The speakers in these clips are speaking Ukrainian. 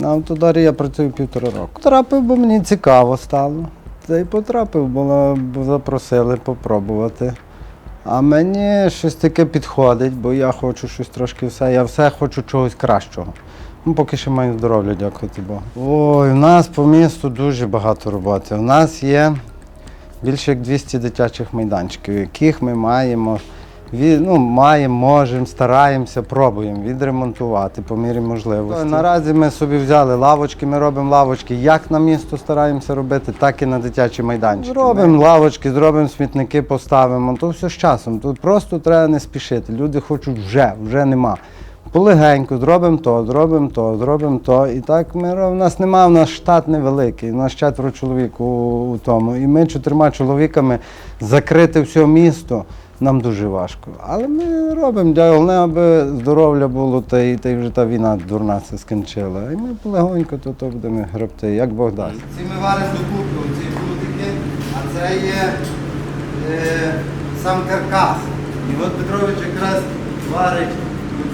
На автодорі я працюю півтора року. Потрапив, бо мені цікаво стало. Та й потрапив, бо, запросили попробувати. А мені щось таке підходить, бо я хочу щось трошки все. Я все хочу чогось кращого. Ну, поки що маю здоров'я, дякувати Богу. Ой, у нас по місту дуже багато роботи. У нас є більше як 200 дитячих майданчиків, яких ми маємо, ну, маємо, можемо, стараємося, пробуємо відремонтувати по мірі можливості. Наразі ми собі взяли лавочки, ми робимо лавочки як на місто стараємося робити, так і на дитячі майданчики. Робимо лавочки, зробимо смітники, поставимо. То все з часом. Тут просто треба не спішити. Люди хочуть вже, вже нема. Полегенько, зробимо то, зробимо то, зробимо то. І так ми робимо. У нас немає, у нас штат невеликий, у нас четверо чоловік у, у тому. І ми чотирма чоловіками закрити все місто нам дуже важко. Але ми робимо, дя- головне, аби здоров'я було, та й, та й вже та війна дурна це скінчила. І ми полегонько то, то будемо гребти, як Бог дасть. Ці ми варимо докупи, ці прутики, а це є е, сам каркас. І от Петрович якраз варить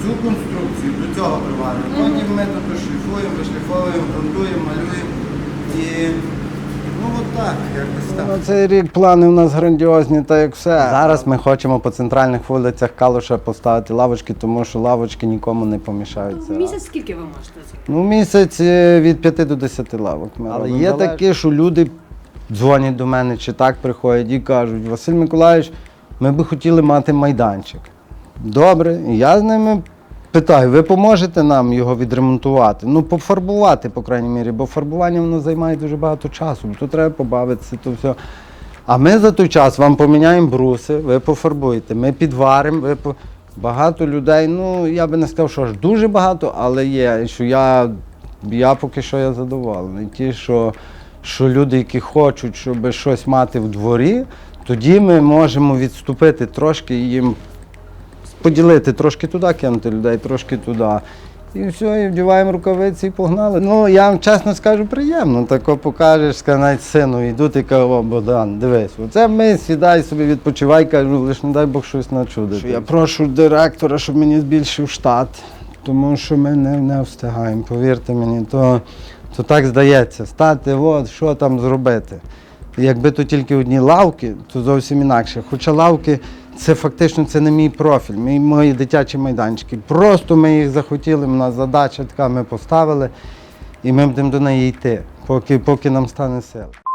цю конструкцію, до цього приварюємо. Потім ми тут шліфуємо, вишліфовуємо, грунтуємо, малюємо. І так, якось так. На цей рік плани у нас грандіозні, та як все. Зараз ми хочемо по центральних вулицях Калуша поставити лавочки, тому що лавочки нікому не помішаються. В місяць скільки ви можете зробити? Ну, місяць е, від 5 до 10 лавок. Ми Але є такі, що люди дзвонять до мене чи так приходять і кажуть, Василь Миколаївич, ми би хотіли мати майданчик. Добре, і я з ними питаю, ви поможете нам його відремонтувати? Ну, пофарбувати, по крайній мірі, бо фарбування воно займає дуже багато часу, бо тут треба побавитися, то все. А ми за той час вам поміняємо бруси, ви пофарбуєте, ми підваримо, ви по... багато людей, ну я би не сказав, що аж дуже багато, але є, що я, я поки що я задоволений. Ті, що, що люди, які хочуть, щоб щось мати в дворі, тоді ми можемо відступити трошки і їм поділити трошки туди, кинути людей, трошки туди. І все, і вдіваємо рукавиці і погнали. Ну, я вам чесно скажу, приємно. Тако покажеш, навіть сину йдуть і кажу, Богдан, дивись, оце ми сідай собі, відпочивай, кажу, лиш не дай Бог щось начудити. Я прошу директора, щоб мені збільшив штат, тому що ми не, не встигаємо. Повірте мені, то, то так здається. Стати, от, що там зробити. Якби то тільки одні лавки, то зовсім інакше. Хоча лавки це фактично це не мій профіль, мій, мої дитячі майданчики. Просто ми їх захотіли, у нас задача така, ми поставили, і ми будемо до неї йти, поки, поки нам стане сил.